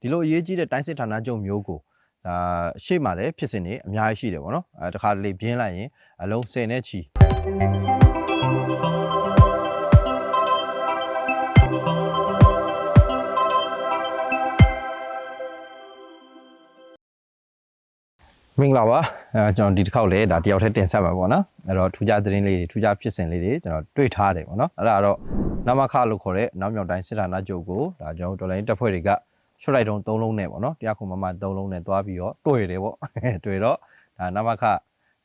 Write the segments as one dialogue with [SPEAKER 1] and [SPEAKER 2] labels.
[SPEAKER 1] ဒီလိုအရေးကြီးတဲ့တိုင်းစစ်ဌာနချုပ်မျိုးကိုဒါရှေ့မှာလည်းဖြစ်စဉ်တွေအများကြီးရှိတယ်ပေါ့နော်အဲတခါတလေပြင်းလိုက်ရင်အလုံး10နဲ့ချီမင်္ဂလာပါအဲကျွန်တော်ဒီတစ်ခေါက်လေဒါတယောက်တည်းတင်ဆက်မှာပေါ့နော်အဲ့တော့ထူးခြားသတင်းလေးတွေထူးခြားဖြစ်စဉ်လေးတွေကျွန်တော်တွေ့ထားတယ်ပေါ့နော်အဲ့ဒါကတော့နမခလို့ခေါ်တဲ့နောက်မြောက်တိုင်းစစ်ဌာနချုပ်ကိုဒါကျွန်တော်တို့တော်လိုင်းတပ်ဖွဲ့တွေက ရှော့လိုက်တုံး၃လုံးနဲ့ပေါ့နော်တရားခုမမ၃လုံးနဲ့တွားပြီးတော့တွေ့တယ်ပေါ့တွေ့တော့ဒါနမခ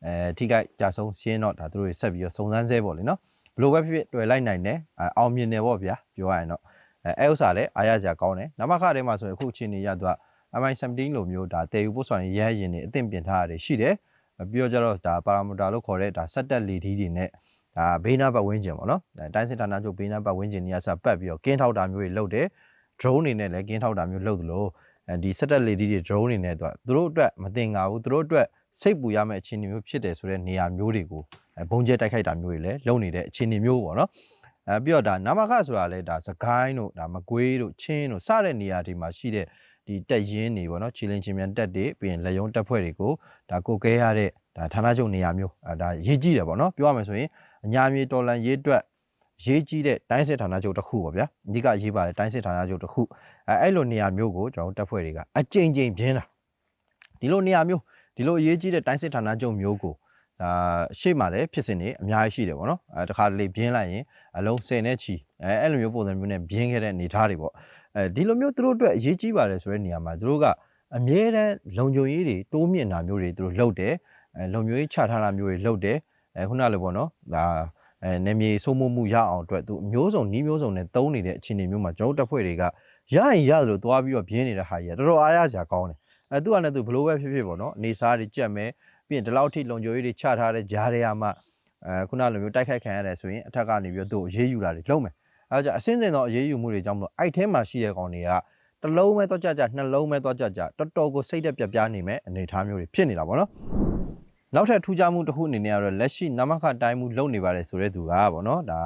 [SPEAKER 1] အဲထိခိုက်ကြဆုံးရှင်းတော့ဒါသူတို့တွေဆက်ပြီးတော့စုံစမ်းဆဲပေါ့လေနော်ဘလို့ပဲဖြစ်ဖြစ်တွေ့လိုက်နိုင်တယ်အဲအောင်မြင်တယ်ပေါ့ဗျာပြောရရင်တော့အဲအဲ့ဥစ္စာလည်းအားရစရာကောင်းတယ်နမခထဲမှာဆိုရင်အခုအချိန်ကြီးရတော့ MI17 လိုမျိုးဒါတေယူပို့ဆောင်ရေးရရင်တွေအသင့်ပြင်ထားရတယ်ရှိတယ်ပြီးတော့ကျတော့ဒါပါရာမီတာလို့ခေါ်တဲ့ဒါဆက်တက်လီဒီတွေနဲ့ဒါဘေးနားပတ်ဝန်းကျင်ပေါ့နော်တိုင်းစစ်ဌာနချုပ်ဘေးနားပတ်ဝန်းကျင်တွေကစပတ်ပြီးတော့ကင်းထောက်တာမျိုးတွေလုပ်တယ် drone တွေနဲ့လည်းကင်းထောက်တာမျိုးလုပ်သလိုအဲဒီဆက်တက်လီဒီတွေ drone တွေနဲ့တော့သူတို့အတွက်မတင်ငါဘူးသူတို့အတွက်စိတ်ပူရမယ့်အခြေအနေမျိုးဖြစ်တယ်ဆိုတဲ့နေရာမျိုးတွေကိုဘုံကျဲတိုက်ခိုက်တာမျိုးတွေလည်းလုပ်နေတဲ့အခြေအနေမျိုးပေါ့နော်အဲပြီးတော့ဒါနာမခဆိုတာလည်းဒါစကိုင်းတို့ဒါမကွေးတို့ချင်းတို့စတဲ့နေရာတွေမှာရှိတဲ့ဒီတက်ရင်းနေပေါ့နော်ခြေလင်းချင်းမြန်တက်တွေပြီးရင်လက်ယုံတက်ဖွဲ့တွေကိုဒါကိုကဲရတဲ့ဒါဌာနချုပ်နေရာမျိုးအဲဒါရေးကြည့်တယ်ပေါ့နော်ပြောရမယ်ဆိုရင်အညာမြေတော်လန်ရေးအတွက် ရေးကြည့်တဲ့တိုင်းစစ်ဌာနချုပ်တစ်ခုပေါ့ဗျာအဓိကရေးပါတယ်တိုင်းစစ်ဌာနချုပ်တစ်ခုအဲအဲ့လိုနေရာမျိုးကိုကျွန်တော်တက်ဖွဲ့တွေကအကြိမ်ကြိမ်ပြင်းတာဒီလိုနေရာမျိုးဒီလိုအရေးကြီးတဲ့တိုင်းစစ်ဌာနချုပ်မျိုးကိုဒါရှေ့မှာလည်းဖြစ်စဉ်တွေအများကြီးရှိတယ်ပေါ့နော်အဲတခါတလေပြင်းလိုက်ရင်အလုံး10နဲ့ချီအဲအဲ့လိုမျိုးပုံစံမျိုးနဲ့ပြင်းခဲ့တဲ့အနေအထားတွေပေါ့အဲဒီလိုမျိုးသူတို့အတွက်အရေးကြီးပါတယ်ဆိုတဲ့နေရာမှာသူတို့ကအမြဲတမ်းလုံခြုံရေးတွေတိုးမြင့်တာမျိုးတွေသူတို့လုပ်တယ်အဲလုံခြုံရေးချထားတာမျိုးတွေလုပ်တယ်အဲခုနလိုပေါ့နော်ဒါ အဲနေမြေစိုးမိုးမှုရအောင်အတွက်သူမျိုးစုံနီးမျိုးစုံနဲ့တုံးနေတဲ့အခြေအနေမျိုးမှာကျွန်တော်တပ်ဖွဲ့တွေကရရင်ရတယ်လို့သွားပြီးတော့ပြင်းနေတဲ့ဟာကြီးကတော်တော်အားရစရာကောင်းတယ်အဲသူကလည်းသူဘလို့ပဲဖြစ်ဖြစ်ပေါ့နော်အနေစားတွေကြက်မယ်ပြီးရင်ဒီလောက်ထိလုံခြုံရေးတွေချထားတဲ့ဂျားတွေကမှအဲခုနလိုမျိုးတိုက်ခိုက်ခံရတယ်ဆိုရင်အထက်ကနေပြီးတော့သူ့ကိုရေးယူတာတွေလုပ်မယ်အဲဒါကြောင့်အစင်းစင်သောအရေးယူမှုတွေကြောင့်မလို့အဲ့ထဲမှာရှိတဲ့ကောင်တွေကတစ်လုံးပဲတော့ကြကြနှလုံးပဲတော့ကြကြတော်တော်ကိုစိတ်တက်ပြပြနေမဲ့အနေအထားမျိုးတွေဖြစ်နေတာပေါ့နော် နောက်ထပ်ထူးခြားမှုတစ်ခုအနေနဲ့ကတော့လက်ရှိနမခတိုင်းမှုလုပ်နေပါတယ်ဆိုတဲ့သူကပေါ့နော်ဒါ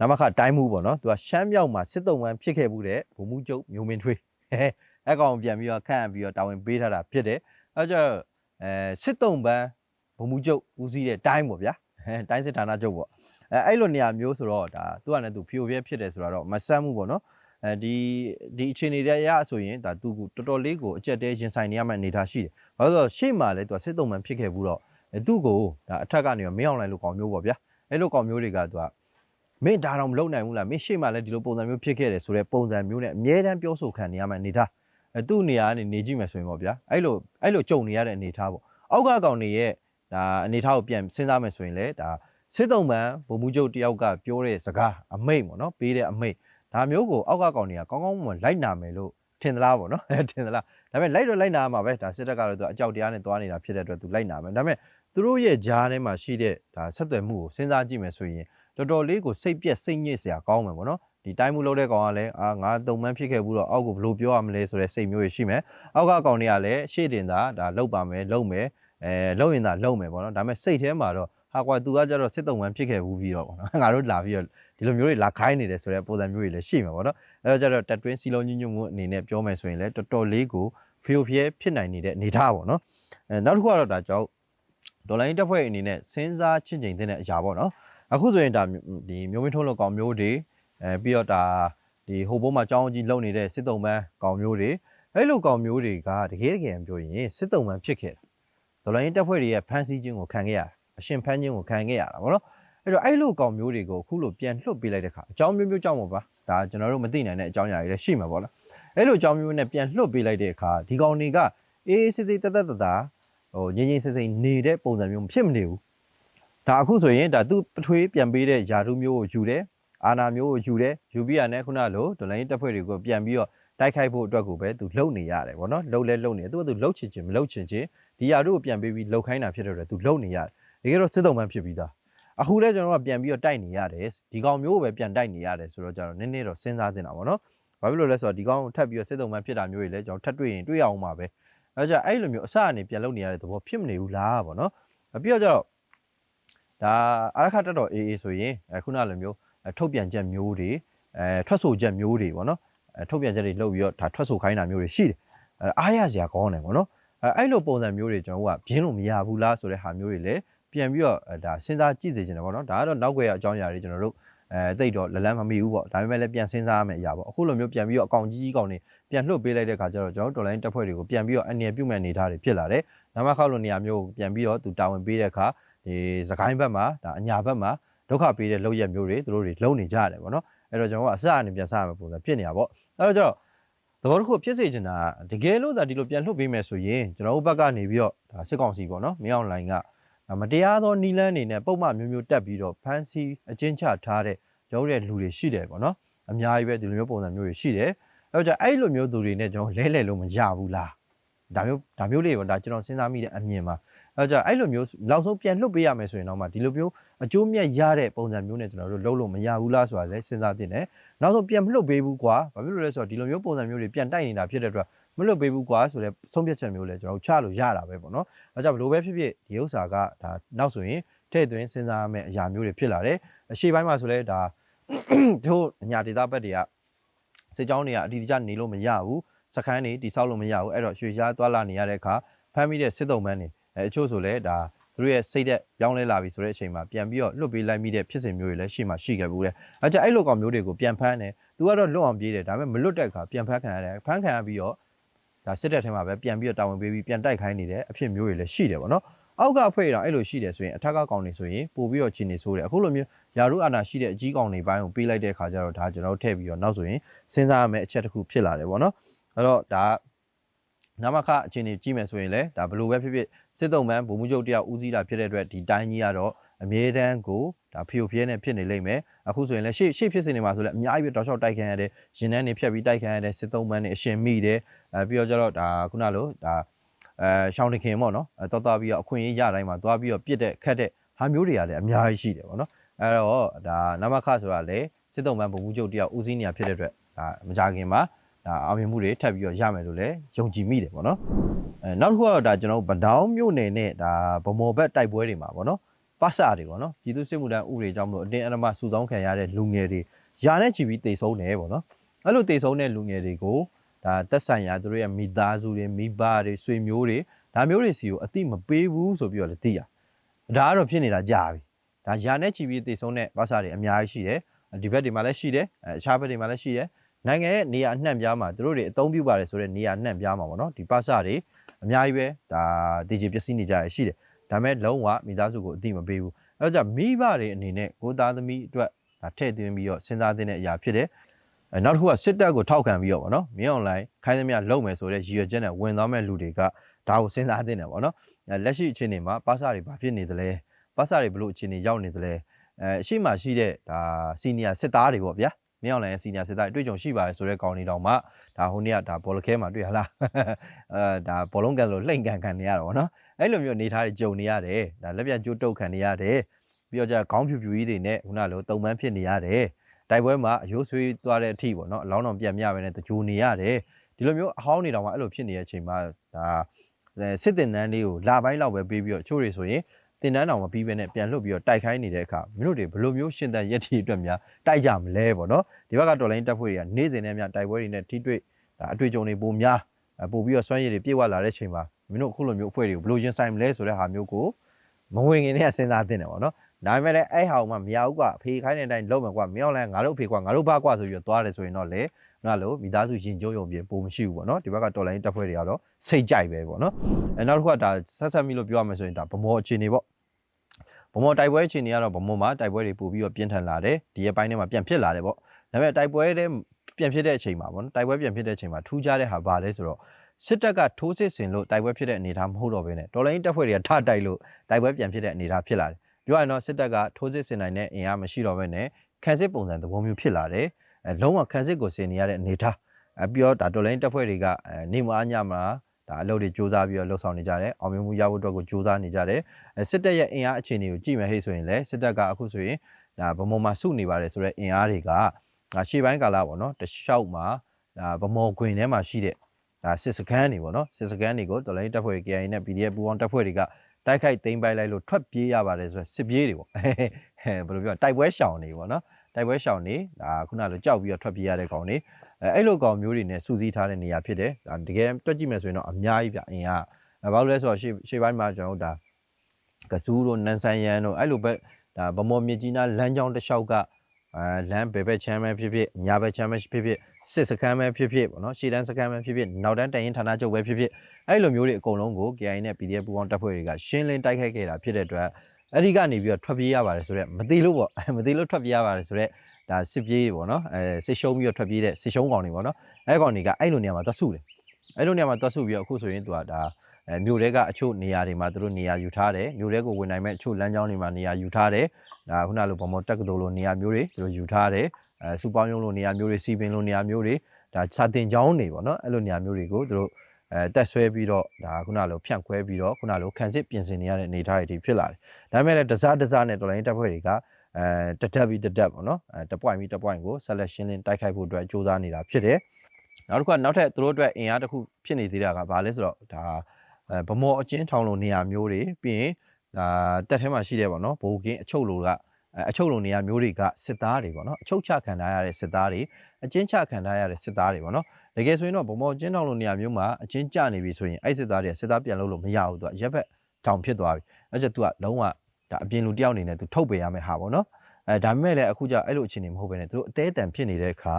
[SPEAKER 1] နမခတိုင်းမှုပေါ့နော်သူကရှမ်းမြောက်မှာစစ်တုံးပန်းဖြစ်ခဲ့မှုတဲ့ဗိုလ်မှူးချုပ်မျိုးမင်းထွေးဟဲအဲ့ကောင်ပြန်ပြီးတော့ခန့်ပြီးတော့တာဝန်ပေးထားတာဖြစ်တယ်အဲကြောင့်အဲစစ်တုံးပန်းဗိုလ်မှူးချုပ်ဦးစီးတဲ့တိုင်းပေါ့ဗျာဟဲတိုင်းစစ်ဌာနချုပ်ပေါ့အဲအဲ့လိုနေရာမျိုးဆိုတော့ဒါသူကလည်းသူဖြိုပြဲဖြစ်တယ်ဆိုတော့မဆမ်းမှုပေါ့နော်အဲဒီဒီအခြေအနေတွေရဆိုရင်ဒါသူကတော်တော်လေးကိုအကြက်တဲရင်ဆိုင်နေရမယ့်အနေအထားရှိတယ်။ဘာလို့လဲဆိုတော့ရှေ့မှာလည်းသူကစစ်တုံးမှန်ဖြစ်ခဲ့ဘူးတော့ သူ့ကိုဒါအထက်ကနေမင်းအောင်လိုက်လို့ကောင်မျိုးပေါ့ဗျာ။အဲ့လိုကောင်မျိုးတွေကသူကမင်းဒါတော့မလုပ်နိုင်ဘူးလားမင်းရှေ့မှာလည်းဒီလိုပုံစံမျိုးဖြစ်ခဲ့တယ်ဆိုတော့ပုံစံမျိုးနဲ့အမြဲတမ်းပြောဆိုခံနေရမယ့်အနေအထားအဲသူ့နေရာကနေနေကြည့်မယ်ဆိုရင်ပေါ့ဗျာအဲ့လိုအဲ့လိုကြုံနေရတဲ့အနေအထားပေါ့။အောက်ကကောင်တွေရဲ့ဒါအနေအထားကိုပြန်စဉ်းစားမယ်ဆိုရင်လည်းဒါစစ်တုံးပန်ဗိုလ်မှူးချုပ်တယောက်ကပြောတဲ့စကားအမိတ်ပေါ့နော်ပေးတဲ့အမိတ်ဒါမျိုးကိုအောက်ကကောင်တွေကကောင်းကောင်းမွန်လိုက်နာမယ်လို့ထင်သလားပေါ့နော်ထင်သလားဒါပေမဲ့လိုက်တော့လိုက်နာမှာပဲဒါစစ်တပ်ကတော့သူအကြောက်တရားနဲ့သွားနေတာဖြစ်တဲ့အတွက်သူလိုက်နာမယ်ဒါပေမဲ့ သူတို့ရဲ့ဂျားထဲမှာရှိတဲ့ဒါဆက်သွယ်မှုကိုစဉ်းစားကြည့်မယ်ဆိုရင်တော်တော်လေးကိုစိတ်ပြက်စိတ်ညစ်စရာကောင်းမယ်ပေါ့နော်ဒီတိုင်းမှုလုပ်တဲ့ကောင်ကလည်းအာငါတုံမှန်းဖြစ်ခဲ့ဘူးတော့အောက်ကိုဘယ်လိုပြောရမလဲဆိုတဲ့စိတ်မျိုးတွေရှိမယ်အောက်ကကောင်တွေကလည်းရှေ့တင်တာဒါလောက်ပါမယ်လုံမယ်အဲလုံရင်သာလုံမယ်ပေါ့နော်ဒါပေမဲ့စိတ်ထဲမှာတော့ဟာကွာသူကကြတော့စစ်တုံမှန်းဖြစ်ခဲ့ဘူးပြီးတော့ပေါ့နော်ငါတို့လာပြီးတော့ဒီလိုမျိုးတွေလာခိုင်းနေတယ်ဆိုတဲ့ပုံစံမျိုးတွေလည်းရှိမှာပေါ့နော်အဲတော့ကြတော့တက်တွင်းစီလုံးညညမှုအနေနဲ့ပြောမယ်ဆိုရင်လည်းတော်တော်လေးကိုဖီယိုဖျဲဖြစ်နိုင်နေတဲ့အနေထားပေါ့နော်အဲနောက်တစ်ခုကတော့ဒါကြောင့် ဒေါ်လာရင်းတက်ဖွဲ့အနေနဲ့စဉ်းစားချင့်ချိန်တဲ့အရာပေါ့နော်အခုဆိုရင်ဒါဒီမျိုးမင်းထုံးလောက်ကောင်မျိုးတွေအဲပြီးတော့ဒါဒီဟိုဘုံမှာကြောင်းကြီးလုံနေတဲ့စစ်တုံးပန်းကောင်မျိုးတွေအဲ့လိုကောင်မျိုးတွေကတကယ်တကယ်ပြောရင်စစ်တုံးပန်းဖြစ်ခဲ့တာဒေါ်လာရင်းတက်ဖွဲ့တွေရဲ့ဖန်ဆီးခြင်းကိုခံခဲ့ရတာအရှင်ဖန်ခြင်းကိုခံခဲ့ရတာပေါ့နော်အဲ့တော့အဲ့လိုကောင်မျိုးတွေကိုအခုလိုပြန်လှုပ်ပေးလိုက်တဲ့ခါအကြောင်းမျိုးမျိုးကြောင့်ပေါ့ပါဒါကျွန်တော်တို့မသိနိုင်တဲ့အကြောင်းအရာတွေလည်းရှိမှာပေါ့လားအဲ့လိုအကြောင်းမျိုးနဲ့ပြန်လှုပ်ပေးလိုက်တဲ့အခါဒီကောင်တွေကအေးစစ်စစ်တသက်တတာ ဟိုငြင်းငြင်းစစ်စစ်နေတဲ့ပုံစံမျိုးဖြစ်မနေဘူးဒါအခုဆိုရင်ဒါသူ့ပထွေးပြန်ပေးတဲ့ယာတုမျိုးကိုယူတယ်အာနာမျိုးကိုယူတယ်ယူပြီးရတဲ့ခုနလိုဒလိုင်းတက်ဖွဲ့တွေကိုပြန်ပြီးတော့တိုက်ခိုက်ဖို့အတွက်ကိုပဲသူလှုပ်နေရတယ်ဗောနော်လှုပ်လဲလှုပ်နေတယ်သူကသူလှုပ်ချင်ချင်မလှုပ်ချင်ချင်ဒီယာတုကိုပြန်ပေးပြီးလှုပ်ခိုင်းတာဖြစ်တဲ့အတွက်သူလှုပ်နေရတယ်တကယ်တော့စစ်တုံးမှန်းဖြစ်ပြီးသားအခုလဲကျွန်တော်ကပြန်ပြီးတော့တိုက်နေရတယ်ဒီကောင်မျိုးကိုပဲပြန်တိုက်နေရတယ်ဆိုတော့ကျွန်တော်နည်းနည်းတော့စဉ်းစားတင်တာပေါ့နော်ဘာဖြစ်လို့လဲဆိုတော့ဒီကောင်ထပ်ပြီးတော့စစ်တုံးမှန်းဖြစ်တာမျိုးတွေလည်းကျွန်တော်ထပ်တွေ့ရင်တွေ့ရအောင်ပါပဲ အဲကြောင့်အဲ့လိုမျိုးအစအနေပြန်လုပ်နေရတဲ့သဘောဖြစ်မနေဘူးလားပေါ့နော်ပြီးတော့ကျတော့ဒါအာရခတက်တော်အေးအေးဆိုရင်ခုနလိုမျိုးထုတ်ပြန်ချက်မျိုးတွေအဲထွက်ဆိုချက်မျိုးတွေပေါ့နော်အဲအဲထုတ်ပြန်ချက်တွေလုပ်ပြီးတော့ဒါထွက်ဆိုခိုင်းတာမျိုးတွေရှိတယ်အဲအားရစရာကောင်းတယ်ပေါ့နော်အဲအဲ့လိုပုံစံမျိုးတွေကျွန်တော်တို့ကပြင်းလို့မရဘူးလားဆိုတဲ့ဟာမျိုးတွေလည်းပြန်ပြီးတော့အဲဒါစဉ်းစားကြည့်စေချင်တယ်ပေါ့နော်ဒါကတော့နောက်ွယ်ရအကြောင်းအရာတွေကျွန်တော်တို့ အဲတိတ်တော့လလန်းမမိဘူးပေါ့ဒါပေမဲ့လည်းပြန်စဉ်းစားရမယ့်အရာပေါ့အခုလိုမျိုးပြန်ပြီးတော့အကောင်ကြီးကြီးကောင်တွေပြန်လှုပ်ပေးလိုက်တဲ့ခါကျတော့ကျွန်တော်တို့တော်လိုင်းတက်ဖွဲ့တွေကိုပြန်ပြီးတော့အနေနဲ့ပြုမဲ့အနေထားတွေဖြစ်လာတယ်နမခောက်လိုနေရာမျိုးကိုပြန်ပြီးတော့သူတာဝန်ပေးတဲ့အခါဒီစကိုင်းဘက်မှာဒါအညာဘက်မှာဒုက္ခပေးတဲ့လောက်ရက်မျိုးတွေသူတို့တွေလုံနေကြရတယ်ပေါ့နော်အဲ့တော့ကျွန်တော်ကအစအနေပြန်စားရမယ့်ပုံစံဖြစ်နေတာပေါ့အဲ့တော့ကျတော့သဘောတစ်ခုဖြစ်စေချင်တာတကယ်လို့သာဒီလိုပြန်လှုပ်ပေးမယ်ဆိုရင်ကျွန်တော်တို့ဘက်ကနေပြီးတော့ဒါစစ်ကောင်စီပေါ့နော်မင်းအောင်လိုင်းက မတရားသောနီလန်းအနေနဲ့ပုံမှန်မျိုးမျိုးတက်ပြီးတော့ဖန်စီအချင်းချထားတဲ့ကျွန်တော်တို့ရဲ့လူတွေရှိတယ်ပေါ့နော်အများကြီးပဲဒီလိုမျိုးပုံစံမျိုးတွေရှိတယ်အဲ့တော့ကျအဲ့လိုမျိုးသူတွေနဲ့ကျွန်တော်လဲလှယ်လို့မရဘူးလားဒါမျိုးဒါမျိုးလေးပေါ့ဒါကျွန်တော်စဉ်းစားမိတဲ့အမြင်ပါအဲ့တော့ကျအဲ့လိုမျိုးနောက်ဆုံးပြန်လှုပ်ပေးရမယ်ဆိုရင်တော့မှဒီလိုမျိုးအကျိုးမြတ်ရတဲ့ပုံစံမျိုးနဲ့ကျွန်တော်တို့လုပ်လို့မရဘူးလားဆိုတာလည်းစဉ်းစားသင့်တယ်နောက်ဆုံးပြန်မလှုပ်ပေးဘူးကွာဘာဖြစ်လို့လဲဆိုတော့ဒီလိုမျိုးပုံစံမျိုးတွေပြန်တိုက်နေတာဖြစ်တဲ့အတွက် မလွတ်ပေးဘူးကွာဆိုတဲ့ဆုံးဖြတ်ချက်မျိုးလည်းကျွန်တော်တို့ချလို့ရတာပဲပေါ့နော်။အဲကြောင့်ဘလို့ပဲဖြစ်ဖြစ်ဒီဥစ္စာကဒါနောက်ဆိုရင်တဲ့သွင်းစဉ်းစားရမယ့်အရာမျိုးတွေဖြစ်လာတယ်။အရှိပိုင်းမှာဆိုလဲဒါတို့အညာဒေတာဘက်တွေကစစ်ကြောင်းတွေကအတီးတကျနေလို့မရဘူး။စခန်းတွေတိဆောက်လို့မရဘူး။အဲ့တော့ရွှေရှားသွားလာနေရတဲ့အခါဖမ်းမိတဲ့စစ်တုံးမန်းတွေအဲအချို့ဆိုလဲဒါသူတို့ရဲ့စိတ်သက်ပြောင်းလဲလာပြီဆိုတဲ့အချိန်မှာပြန်ပြီးတော့လွတ်ပေးလိုက်မိတဲ့ဖြစ်စဉ်မျိုးတွေလည်းရှိမှရှိခဲ့ဘူးလေ။အဲကြအဲ့လိုကောင်မျိုးတွေကိုပြန်ဖမ်းတယ်။ तू ကတော့လွတ်အောင်ပြေးတယ်ဒါပေမဲ့မလွတ်တဲ့အခါပြန်ဖမ်းခံရတယ်။ဖမ်းခံရပြီးတော့ ဒါစစ်တပ်ထဲမှာပဲပြန်ပြီးတော့တာဝန်ပေးပြီးပြန်တိုက်ခိုင်းနေတဲ့အဖြစ်မျိုးတွေလည်းရှိတယ်ပေါ့နော်အောက်ကအဖွဲ့တော့အဲ့လိုရှိတယ်ဆိုရင်အထက်ကကောင်နေဆိုရင်ပို့ပြီးတော့ခြေနေဆိုးတယ်အခုလိုမျိုးယာရုအာနာရှိတဲ့အကြီးကောင်တွေပိုင်းကိုပေးလိုက်တဲ့ခါကျတော့ဒါကျွန်တော်တို့ထည့်ပြီးတော့နောက်ဆိုရင်စဉ်းစားရမယ့်အချက်တစ်ခုဖြစ်လာတယ်ပေါ့နော်အဲ့တော့ဒါနမခအခြေအနေကြည့်မယ်ဆိုရင်လည်းဒါဘလို့ပဲဖြစ်ဖြစ်စစ်တုံးမန်းဗိုလ်မှူးချုပ်တယောက်ဦးစီးတာဖြစ်တဲ့အတွက်ဒီတိုင်းကြီးကတော့ အမြဲတမ်းကိုဒါဖီယိုဖျဲနဲ့ဖြစ်နေလိမ့်မယ်အခုဆိုရင်လည်းရှေ့ရှေ့ဖြစ်စင်နေမှာဆိုလည်းအများကြီးပဲတောက်လျှောက်တိုက်ခံရတဲ့ရင်နှန်းနေဖြတ်ပြီးတိုက်ခံရတဲ့စစ်တုံးမန်းနေအရှင်မိတယ်အဲပြီးတော့ကျတော့ဒါခုနလိုဒါအဲရှောင်းတခင်ပေါ့နော်အဲတော်တော်ပြီးတော့အခွင့်အရေးရတိုင်းမှာသွားပြီးတော့ပြစ်တဲ့ခတ်တဲ့ဟာမျိုးတွေကလည်းအများကြီးရှိတယ်ပေါ့နော်အဲတော့ဒါနမခဆိုတာလည်းစစ်တုံးမန်းဗိုလ်မှူးချုပ်တယောက်ဦးစီးနေရဖြစ်တဲ့အတွက်ဒါမကြခင်မှာဒါအောင်မြင်မှုတွေထပ်ပြီးတော့ရမယ်လို့လည်းယုံကြည်မိတယ်ပေါ့နော်အဲနောက်တစ်ခုကတော့ဒါကျွန်တော်ဗဒေါင်းမြို့နယ်နဲ့ဒါဗမော်ဘက်တိုက်ပွဲတွေမှာပေါ့နော် ပါစာတွေပေါ့နော်ပြည်သူ့စစ်မှုထမ်းဥပဒေကြောင့်မလို့အတင်းအဓမ္မစုဆောင်းခံရတဲ့လူငယ်တွေယာနဲ့ချီပြီးတိတ်ဆုံးတယ်ပေါ့နော်အဲ့လိုတိတ်ဆုံးတဲ့လူငယ်တွေကိုဒါတက်ဆိုင်ရာသူတို့ရဲ့မိသားစုတွေမိဘတွေဆွေမျိုးတွေဒါမျိုးတွေစီကိုအတိမပေးဘူးဆိုပြီးတော့လည်းသိရဒါကတော့ဖြစ်နေတာကြာပြီဒါယာနဲ့ချီပြီးတိတ်ဆုံးတဲ့ပါစာတွေအများကြီးရှိတယ်ဒီဘက်တွေမှာလည်းရှိတယ်အဲအခြားဘက်တွေမှာလည်းရှိတယ်နိုင်ငံရဲ့နေရာအနှံ့ပြားမှာသူတို့တွေအသုံးပြုပါတယ်ဆိုတဲ့နေရာအနှံ့ပြားမှာပေါ့နော်ဒီပါစာတွေအများကြီးပဲဒါဒီဂျီပစ္စည်းနေကြရရှိတယ် ဒါမဲ့လုံးဝမိသားစုကိုအတိမပေးဘူးအဲတော့မိဘတွေအနေနဲ့ကိုသားသမီးအတွက်ဒါထည့်သွင်းပြီးတော့စဉ်းစားသင့်တဲ့အရာဖြစ်တယ်အဲနောက်တစ်ခုကစစ်တပ်ကိုထောက်ခံပြီးတော့ဗောနော်မင်းအွန်လိုင်းခိုင်းသမျှလုပ်မယ်ဆိုတဲ့ရည်ရွယ်ချက်နဲ့ဝင်သွားမဲ့လူတွေကဒါကိုစဉ်းစားသင့်တယ်ဗောနော်အဲလက်ရှိအခြေအနေမှာပါစာတွေဘာဖြစ်နေသလဲပါစာတွေဘလို့အခြေအနေရောက်နေသလဲအဲအရှိမှရှိတဲ့ဒါစီနီယာစစ်သားတွေဗောဗျာမင်းအောင်လိုင်းစီနီယာစစ်သားတွေတွေ့ကြုံရှိပါတယ်ဆိုတဲ့ကောင်တွေတောင်မှဒါဟိုနေ့ကဒါဘောလခဲမှာတွေ့ဟလားအဲဒါဘောလုံးကန်လို့လှိမ့်ကန်ခံနေရတော့ဗောနော် အဲ့လိုမျိုးအနေထားတွေကြုံနေရတယ်ဒါလက်ပြန်ကျိုးတုတ်ခံနေရတယ်ပြီးတော့ကျခေါင်းဖြူဖြူကြီးတွေနဲ့ခုနလိုတုံပန်းဖြစ်နေရတယ်တိုက်ပွဲမှာအယိုးဆွေးသွားတဲ့အထိပေါ့နော်အလောင်းတော်ပြန်မြပဲနဲ့တကြိုနေရတယ်ဒီလိုမျိုးအဟောင်းနေတောင်မှအဲ့လိုဖြစ်နေတဲ့အချိန်မှာဒါစစ်တင်တန်းလေးကိုလာပိုင်းလောက်ပဲပေးပြီးတော့ချိုးတွေဆိုရင်တင်တန်းတောင်မပြီးပဲနဲ့ပြန်လှုပ်ပြီးတော့တိုက်ခိုင်းနေတဲ့အခါမင်းတို့တွေဘယ်လိုမျိုးရှင်သန်ရက်တီအတွက်များတိုက်ကြမလဲပေါ့နော်ဒီဘက်ကတော်လိုင်းတက်ဖွဲ့တွေကနေ့စဉ်နဲ့များတိုက်ပွဲတွေနဲ့ထိတွေ့ဒါအတွေ့အကြုံတွေပိုများပို့ပြီးတော့စွမ်းရည်တွေပြည့်ဝလာတဲ့ချိန်မှာ မင်းတို့အခုလိုမျိုးအဖွဲ့တွေကိုဘယ်လိုရင်ဆိုင်မလဲဆိုတဲ့ဟာမျိုးကိုမဝင်ခင်တည်းကစဉ်းစားသင့်တယ်ပေါ့နော်ဒါပေမဲ့လည်းအဲ့ဟာမှမရဘူးကွာဖေးခိုင်းတဲ့အတိုင်းလုံးမယ်ကွာမင်းအောင်လဲငါတို့ဖေးကွာငါတို့ဘာကွာဆိုပြီးတော့သွားတယ်ဆိုရင်တော့လေနော်လို့မိသားစုရင်ကျိုးယုံပြင်ပုံမရှိဘူးပေါ့နော်ဒီဘက်ကတော်လိုင်းတက်ဖွဲ့တွေကတော့စိတ်ကြိုက်ပဲပေါ့နော်အဲနောက်တစ်ခုကဒါဆက်ဆက်မိလို့ပြောရမယ်ဆိုရင်ဒါဗမောအခြေအနေပေါ့ဗမောတိုက်ပွဲအခြေအနေကတော့ဗမောမှာတိုက်ပွဲတွေပို့ပြီးတော့ပြင်းထန်လာတယ်ဒီရဲ့ပိုင်းထဲမှာပြန်ဖြစ်လာတယ်ပေါ့ဒါပေမဲ့တိုက်ပွဲတွေပြန်ဖြစ်တဲ့အချိန်မှာပေါ့နော်တိုက်ပွဲပြန်ဖြစ်တဲ့အချိန်မှာထူးခြားတဲ့ဟာဘာလဲဆိုတော့ စစ်တပ်ကထိုးစစ်ဆင်လို့တိုက်ပွဲဖြစ်တဲ့အနေအထားမဟုတ်တော့ဘဲနဲ့တော်လိုင်းတပ်ဖွဲ့တွေကထတိုက်လို့တိုက်ပွဲပြန်ဖြစ်တဲ့အနေအထားဖြစ်လာတယ်ပြောရရင်တော့စစ်တပ်ကထိုးစစ်ဆင်နိုင်တဲ့အင်အားမရှိတော့ဘဲနဲ့ခံစစ်ပုံစံသဘောမျိုးဖြစ်လာတယ်အဲလုံးဝခံစစ်ကိုဆင်နေရတဲ့အနေအထားအဲပြီးတော့ဒါတော်လိုင်းတပ်ဖွဲ့တွေကနေမအားညမှာဒါအလုပ်တွေစ조사ပြီးတော့လှုပ်ဆောင်နေကြတယ်အောင်မြင်မှုရဖို့အတွက်ကိုစ조사နေကြတယ်အဲစစ်တပ်ရဲ့အင်အားအခြေအနေကိုကြည့်မယ်ဟဲ့ဆိုရင်လည်းစစ်တပ်ကအခုဆိုရင်ဒါဗမော်မှာစုနေပါတယ်ဆိုတော့အင်အားတွေကရှေ့ပိုင်းကာလပေါ့နော်တလျှောက်မှာဒါဗမော်ခွင်ထဲမှာရှိတဲ့ ဒါစစ်စကန်တွေပေါ့နော်စစ်စကန်တွေကိုတော်လိုင်းတပ်ဖွဲ့ KIA နဲ့ PDF ပူးပေါင်းတပ်ဖွဲ့တွေကတိုက်ခိုက်သိမ်းပိုက်လိုက်လို့ထွက်ပြေးရပါတယ်ဆိုတော့စစ်ပြေးတွေပေါ့အဲဘယ်လိုပြောတိုက်ပွဲရှောင်နေပေါ့နော်တိုက်ပွဲရှောင်နေဒါခုနလိုကြောက်ပြီးတော့ထွက်ပြေးရတဲ့ကောင်တွေအဲအဲ့လိုကောင်မျိုးတွေနဲ့စူးစီးထားတဲ့နေရာဖြစ်တယ်ဒါတကယ်တွက်ကြည့်မယ်ဆိုရင်တော့အများကြီးပြအင်အားအဲဘာလို့လဲဆိုတော့ရှေ့ရှေ့ပိုင်းမှာကျွန်တော်တို့ဒါကစူးတို့နန်ဆန်ရန်တို့အဲ့လိုပဲဒါဗမော်မြစ်ကြီးနားလမ်းကြောင်းတစ်လျှောက်က အဲလမ်းဘယ်ဘက်ချမ်းပဲဖြစ်ဖြစ်ညာဘက်ချမ်းပဲဖြစ်ဖြစ်စစ်စခန်းပဲဖြစ်ဖြစ်ပေါ့နော်ရှေ့တန်းစခန်းပဲဖြစ်ဖြစ်နောက်တန်းတရင်ဌာနချုပ်ပဲဖြစ်ဖြစ်အဲ့လိုမျိုးတွေအကုန်လုံးကို KI နဲ့ PDF ပူးပေါင်းတပ်ဖွဲ့တွေကရှင်းလင်းတိုက်ခိုက်ခဲ့တာဖြစ်တဲ့အတွက်အဲ့ဒီကနေပြီးတော့ထွက်ပြေးရပါတယ်ဆိုတော့မသေးလို့ပေါ့မသေးလို့ထွက်ပြေးရပါတယ်ဆိုတော့ဒါစစ်ပြေးတွေပေါ့နော်အဲစစ်ရှုံးပြီးတော့ထွက်ပြေးတဲ့စစ်ရှုံးကောင်တွေပေါ့နော်အဲ့ကောင်တွေကအဲ့လိုနေရာမှာသွားစုတယ်အဲ့လိုနေရာမှာသွားစုပြီးတော့အခုဆိုရင်သူကဒါ အဲမြို့တဲကအချို့နေရာတွေမှာသူတို့နေရာယူထားတယ်မြို့တဲကိုဝင်နိုင်မဲ့အချို့လမ်းကြောင်းတွေမှာနေရာယူထားတယ်ဒါခုနလိုဗမောတက်ကတိုလိုနေရာမျိုးတွေသူတို့ယူထားတယ်အဲစူပေါင်းယုံလိုနေရာမျိုးတွေစီပင်လိုနေရာမျိုးတွေဒါစာတင်ကျောင်းတွေပေါ့နော်အဲ့လိုနေရာမျိုးတွေကိုသူတို့အဲတက်ဆွဲပြီးတော့ဒါခုနလိုဖြန့်ခွဲပြီးတော့ခုနလိုခန်းစစ်ပြင်ဆင်နေရတဲ့အနေအထားတွေဖြစ်လာတယ်ဒါပေမဲ့လည်းတစားတစားနဲ့တော်လိုင်းတပ်ဖွဲ့တွေကအဲတတက်ပြီးတတက်ပေါ့နော်အဲတပွိုင်ပြီးတပွိုင်ကိုဆက်လက်ရှင်းလင်းတိုက်ခိုက်ဖို့အတွက်စ조사နေတာဖြစ်တယ်နောက်တစ်ခုကနောက်ထပ်သူတို့အတွက်အင်အားတစ်ခုဖြစ်နေသေးတာကဘာလဲဆိုတော့ဒါအဲ ဗမော်အချင်းထောင်လိုနေရာမျိုးတွေပြီးရင်ဒါတက်ထဲမှာရှိတယ်ပေါ့နော်ဘိုးကင်းအချုပ်လိုကအချုပ်လိုနေရာမျိုးတွေကစစ်သားတွေပေါ့နော်အချုပ်ချခံထားရတဲ့စစ်သားတွေအချင်းချခံထားရတဲ့စစ်သားတွေပေါ့နော်တကယ်ဆိုရင်တော့ဗမော်ကျင်းထောင်လိုနေရာမျိုးမှာအချင်းကျနေပြီဆိုရင်အဲ့စစ်သားတွေကစစ်သားပြန်လို့လို့မရဘူးသူကရက်ဘက်ထောင်ဖြစ်သွားပြီအဲ့ကျသူကလုံးဝဒါအပြင်လူတယောက်အနေနဲ့သူထုတ်ပေးရမယ့်ဟာပေါ့နော်အဲဒါပေမဲ့လည်းအခုကျအဲ့လိုအခြေအနေမဟုတ်ဘဲနဲ့သူတို့အသေးအတန်ဖြစ်နေတဲ့အခါ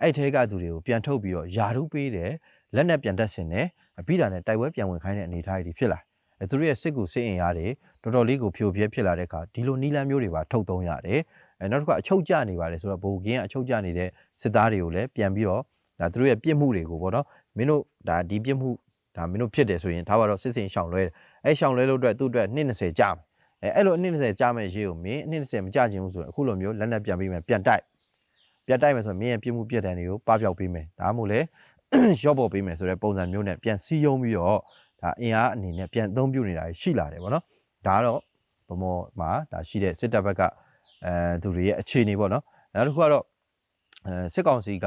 [SPEAKER 1] အဲ့ထဲကသူတွေကိုပြန်ထုတ်ပြီးတော့ယာရုပေးတယ်လက်နဲ့ပြန်တက်ဆင်တယ် ပြီးတာနဲ့တိုက်ပွဲပြန်ဝင်ခိုင်းတဲ့အနေအထားတွေဖြစ်လာအဲသူတို့ရဲ့စစ်ကူစစ်အင်အားတွေတော်တော်လေးကိုဖြိုပြဲဖြစ်လာတဲ့အခါဒီလိုနီလန်းမျိုးတွေပါထုတ်သုံးရတယ်အဲနောက်တစ်ခါအချုပ်ကျနေပါတယ်ဆိုတော့ဘိုကင်းကအချုပ်ကျနေတဲ့စစ်သားတွေကိုလည်းပြန်ပြီးတော့ဒါသူတို့ရဲ့ပြစ်မှုတွေကိုပေါ့နော်မင်းတို့ဒါဒီပြစ်မှုဒါမင်းတို့ဖြစ်တယ်ဆိုရင်ဒါပါတော့စစ်စင်ရှောင်လွဲအဲရှောင်လွဲလို့အတွက်သူ့အတွက်220ကြာမယ်အဲအဲ့လိုအနည်း20ကြာမဲ့ရေးကိုမင်းအနည်း20မကြခြင်းဘူးဆိုရင်အခုလိုမျိုးလက်နက်ပြန်ပေးမယ်ပြန်တိုက်ပြန်တိုက်မယ်ဆိုရင်မင်းရဲ့ပြစ်မှုပြစ်ဒဏ်တွေကိုပပျောက်ပေးမယ်ဒါမှမဟုတ်လေ ရော့ပေါ်ပေးမယ်ဆိုတဲ့ပုံစံမျိုးနဲ့ပြန်စီယုံပြီးတော့ဒါအင်အားအနေနဲ့ပြန်အသုံးပြုနေတာရှိလာတယ်ဗောနော်ဒါကတော့ဗမောမှာဒါရှိတဲ့စစ်တပ်ဘက်ကအဲသူတွေရဲ့အခြေအနေပေါ့နော်နောက်တစ်ခုကတော့အဲစစ်ကောင်စီက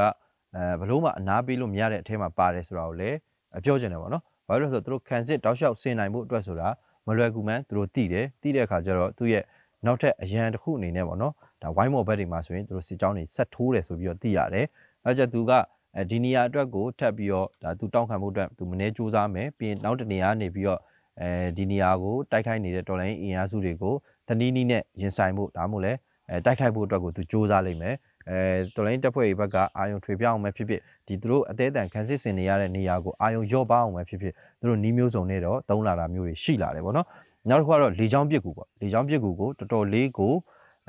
[SPEAKER 1] အဲဘလို့မှအနာပေးလို့မရတဲ့အထဲမှာပါတယ်ဆိုတာကိုလည်းပြောချင်တယ်ဗောနော်ဘာလို့လဲဆိုတော့သူတို့ခံစစ်တောက်လျှောက်ဆင်နိုင်မှုအတွက်ဆိုတာမလွယ်ကူမှန်းသူတို့သိတယ်သိတဲ့အခါကျတော့သူ့ရဲ့နောက်ထပ်အရန်တစ်ခုအနေနဲ့ပေါ့နော်ဒါဝိုင်းမော်ဘက်တွေမှာဆိုရင်သူတို့စစ်ကြောင်းတွေဆက်ထိုးတယ်ဆိုပြီးတော့သိရတယ်အဲကြသူက အဲဒီနေရာအတွက်ကိုထပ်ပြီးတော့ဒါသူတောင်းခံမှုအတွက်သူမနေစူးစမ်းမယ်ပြီးရင်နောက်တနေရာနေပြီးတော့အဲဒီနေရာကိုတိုက်ခိုက်နေတဲ့တော်လိုင်းအင်အားစုတွေကိုတနည်းနည်းနဲ့ရင်ဆိုင်ဖို့ဒါမှမဟုတ်လဲအဲတိုက်ခိုက်ဖို့အတွက်ကိုသူစူးစမ်းလိမ့်မယ်အဲတော်လိုင်းတပ်ဖွဲ့တွေဘက်ကအာယုံထွေပြအောင်ပဲဖြစ်ဖြစ်ဒီသူတို့အသေးအတန်ခံစစ်ဆင်နေရတဲ့နေရာကိုအာယုံရော့ပါအောင်ပဲဖြစ်ဖြစ်သူတို့နီးမျိုးစုံနဲ့တော့တုံးလာတာမျိုးတွေရှိလာတယ်ပေါ့နော်နောက်တစ်ခုကတော့လေချောင်းပစ်ကူပေါ့လေချောင်းပစ်ကူကိုတော်တော်လေးကို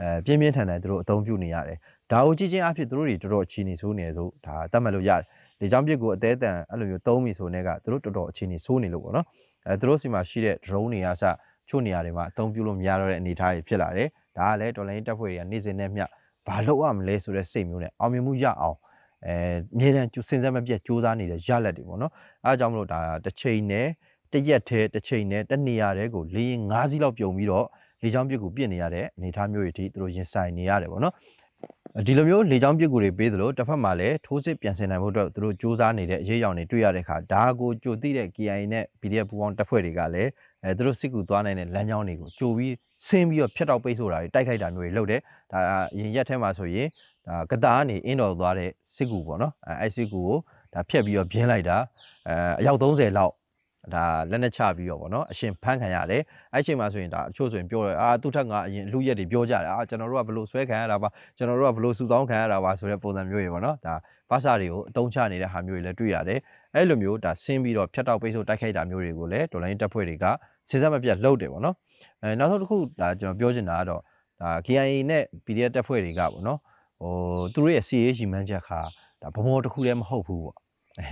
[SPEAKER 1] အဲပြင်းပြင်းထန်ထန်သူတို့အသုံးပြုနေရတယ်ဒါကိုကြည့်ချင်းအဖြစ်သူတို့တွေတော်တော်အခြေအနေဆိုးနေဆိုဒါတတ်မှတ်လို့ရတယ်လေချောင်းပစ်ကူအသေးအတန်အဲ့လိုမျိုးသုံးပြီဆိုနေကသူတို့တော်တော်အခြေအနေဆိုးနေလို့ပေါ့နော်အဲသူတို့စီမှာရှိတဲ့ drone တွေအစချို့နေရာတွေမှာအသုံးပြုလို့မရတော့တဲ့အနေအထားတွေဖြစ်လာတယ်ဒါကလည်းတော်လိုင်းတပ်ဖွဲ့တွေကနေ့စဉ်နဲ့မျှဘာလုပ်ရမလဲဆိုတဲ့စိတ်မျိုးနဲ့အောင်မြင်မှုရအောင်အဲအမြဲတမ်းစဉ်ဆက်မပြတ်စူးစမ်းနေတဲ့ရလက်တွေပေါ့နော်အဲအကြောင်းမလို့ဒါတစ်ချိန်နဲ့တရက်သေးတစ်ချိန်နဲ့တနေရာတဲ့ကိုလေးရင်၅စီးလောက်ပြုံပြီးတော့ လေချောင်းပြစ်ကူပြစ်နေရတဲ့အနေအထားမျိုးတွေအထိသူတို့ရင်ဆိုင်နေရတယ်ပေါ့နော်ဒီလိုမျိုးလေချောင်းပြစ်ကူတွေပေးသလိုတစ်ဖက်မှာလည်းထိုးစစ်ပြန်ဆင်နိုင်ဖို့အတွက်သူတို့စူးစမ်းနေတဲ့အရေးအယောင်တွေတွေ့ရတဲ့အခါဒါကိုကြိုသိတဲ့ KIA နဲ့ PDF ပူးပေါင်းတပ်ဖွဲ့တွေကလည်းအဲသူတို့စစ်ကူသွားနိုင်တဲ့လမ်းကြောင်းတွေကိုကြိုပြီးဆင်းပြီးတော့ဖျက်တောက်ပိတ်ဆိုတာတွေတိုက်ခိုက်တာမျိုးတွေလုပ်တယ်ဒါအရင်ရက်ထဲမှာဆိုရင်ဒါကတာကနေအင်းတော်သွားတဲ့စစ်ကူပေါ့နော်အဲအဲစစ်ကူကိုဒါဖျက်ပြီးတော့ပြင်းလိုက်တာအဲအယောက်30လောက် ဒါလက်နဲ့ချပြီးတော့ဗောနော်အရှင်ဖမ်းခံရတယ်အဲ့ချိန်မှာဆိုရင်ဒါအချို့ဆိုရင်ပြောတယ်အာသူ့ထက်ကအရင်လူရက်တွေပြောကြတယ်အာကျွန်တော်တို့ကဘလို့ဆွဲခံရတာပါကျွန်တော်တို့ကဘလို့စုဆောင်းခံရတာပါဆိုတဲ့ပုံစံမျိုးတွေဗောနော်ဒါဘာသာတွေကိုအတုံးချနေတဲ့ဟာမျိုးတွေလည်းတွေ့ရတယ်အဲ့လိုမျိုးဒါဆင်းပြီးတော့ဖြတ်တောက်ပိတ်ဆို့တိုက်ခိုက်တာမျိုးတွေကိုလည်းဒေါ်လာရင်းတပ်ဖွဲ့တွေကစဉ်ဆက်မပြတ်လုပ်တယ်ဗောနော်အဲနောက်ဆုံးတစ်ခုဒါကျွန်တော်ပြောချင်တာကတော့ဒါ KIA နဲ့ PDF တပ်ဖွဲ့တွေကဗောနော်ဟိုသူတို့ရဲ့ CA ရီမန်းချက်ခါဒါဗမောတစ်ခုတည်းမဟုတ်ဘူးဗောအဲ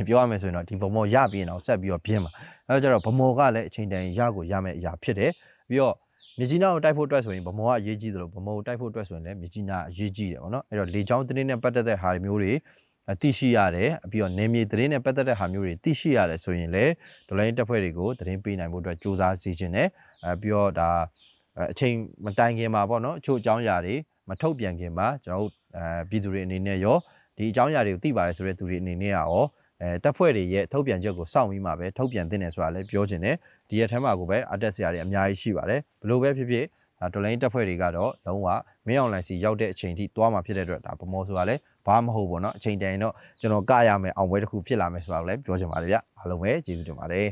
[SPEAKER 1] ပြောရမယ်ဆိုရင်တော့ဒီဗမောရပြီးရင်တော့ဆက်ပြီးတော့ပြင်းမှာအဲကြတော့ဗမောကလည်းအချိန်တန်ရကိုရမယ်အရာဖြစ်တယ်ပြီးတော့မြကြီးနားကိုတိုက်ဖို့အတွက်ဆိုရင်ဗမောကအရေးကြီးတယ်လို့ဗမောကိုတိုက်ဖို့အတွက်ဆိုရင်လည်းမြကြီးနားအရေးကြီးတယ်ပေါ့နော်အဲ့တော့လေချောင်းတင်းနဲ့ပတ်သက်တဲ့ဟာမျိုးတွေသိရှိရတယ်ပြီးတော့နေမြေသတင်းနဲ့ပတ်သက်တဲ့ဟာမျိုးတွေသိရှိရတယ်ဆိုရင်လည်းဒေါ်လာရင်းတပ်ဖွဲ့တွေကိုသတင်းပေးနိုင်ဖို့အတွက်စူးစမ်းစီခြင်းနဲ့အဲပြီးတော့ဒါအချိန်မတိုင်ခင်မှာပေါ့နော်အချို့အကြောင်းအရာတွေမထုတ်ပြန်ခင်မှာကျွန်တော်တို့အဲပြည်သူတွေအနေနဲ့ရောဒီအကြောင်းအရာတွေကိုသိပါတယ်ဆိုတဲ့သူတွေအနေနဲ့ရော အဲတပ်ဖွဲ့တွေရဲ့ထုတ်ပြန်ချက်ကိုစောင့်ပြီးမှပဲထုတ်ပြန်သင့်တယ်ဆိုတာလည်းပြောချင်တယ်ဒီရက်ထဲမှာကိုပဲအတက်ဆရာတွေအများကြီးရှိပါတယ်ဘလို့ပဲဖြစ်ဖြစ်ဒါဒေါ်လာရင်းတပ်ဖွဲ့တွေကတော့လုံးဝမင်းအောင်လိုင်စီရောက်တဲ့အချိန်ထိသွားမှာဖြစ်တဲ့အတွက်ဒါဗမောဆိုတာလည်းဘာမှမဟုတ်ပေါ့နော်အချိန်တန်ရင်တော့ကျွန်တော်ကရမယ်အောင်ပွဲတစ်ခုဖြစ်လာမယ်ဆိုတာကိုလည်းပြောချင်ပါတယ်ဗျအားလုံးပဲကျေးဇူးတင်ပါတယ်